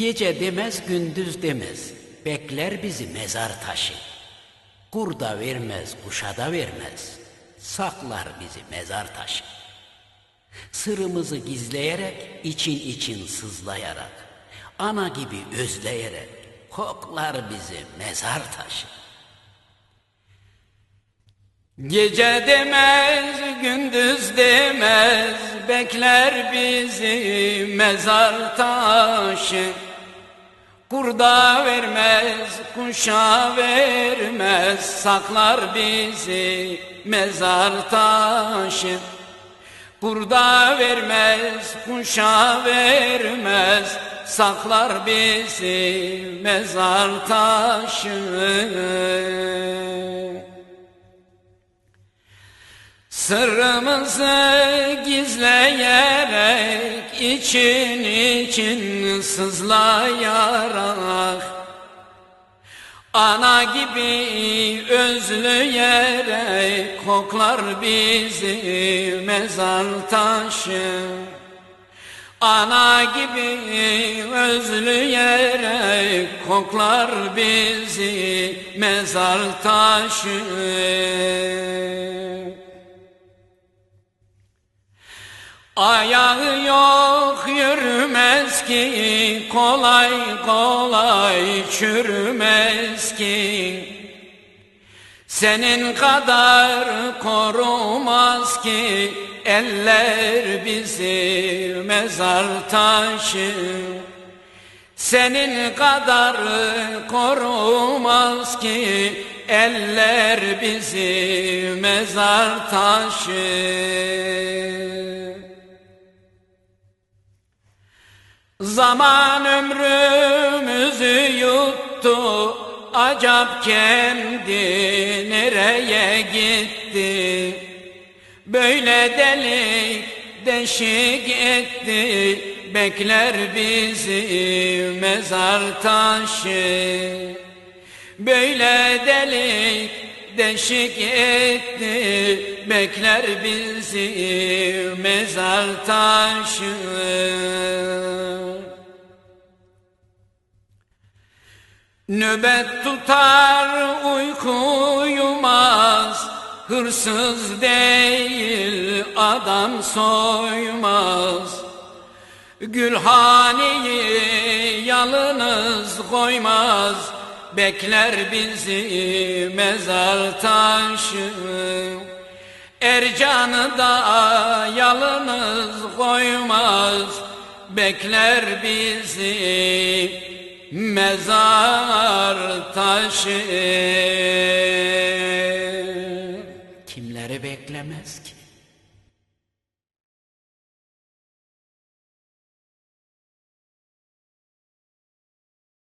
Gece demez gündüz demez, bekler bizi mezar taşı. Kurda vermez, kuşa da vermez, saklar bizi mezar taşı. Sırrımızı gizleyerek, için için sızlayarak, ana gibi özleyerek, koklar bizi mezar taşı. Gece demez, gündüz demez, bekler bizi mezar taşı. Kurda vermez, kuşa vermez, saklar bizi mezar taşı. Kurda vermez, kuşa vermez, saklar bizi mezar taşı. Sırrımızı gizleyerek için için sızlayarak Ana gibi özleyerek koklar bizi mezar taşı. Ana gibi özleyerek koklar bizi mezar taşı Ayağı yok yürümez ki kolay kolay çürümez ki Senin kadar korumaz ki eller bizi mezar taşı senin kadar korumaz ki eller bizi mezar taşı. Zaman ömrümüzü yuttu Acap kendi nereye gitti? Böyle delik deşik etti Bekler bizi mezar taşı. Böyle delik deşik etti Bekler bizi mezar taşı Nöbet tutar uyku uyumaz Hırsız değil adam soymaz. Gülhaneyi yalnız koymaz Bekler bizi mezar taşı. Ercanı da yalnız koymaz Bekler bizi mezar taşı Kimleri beklemez ki?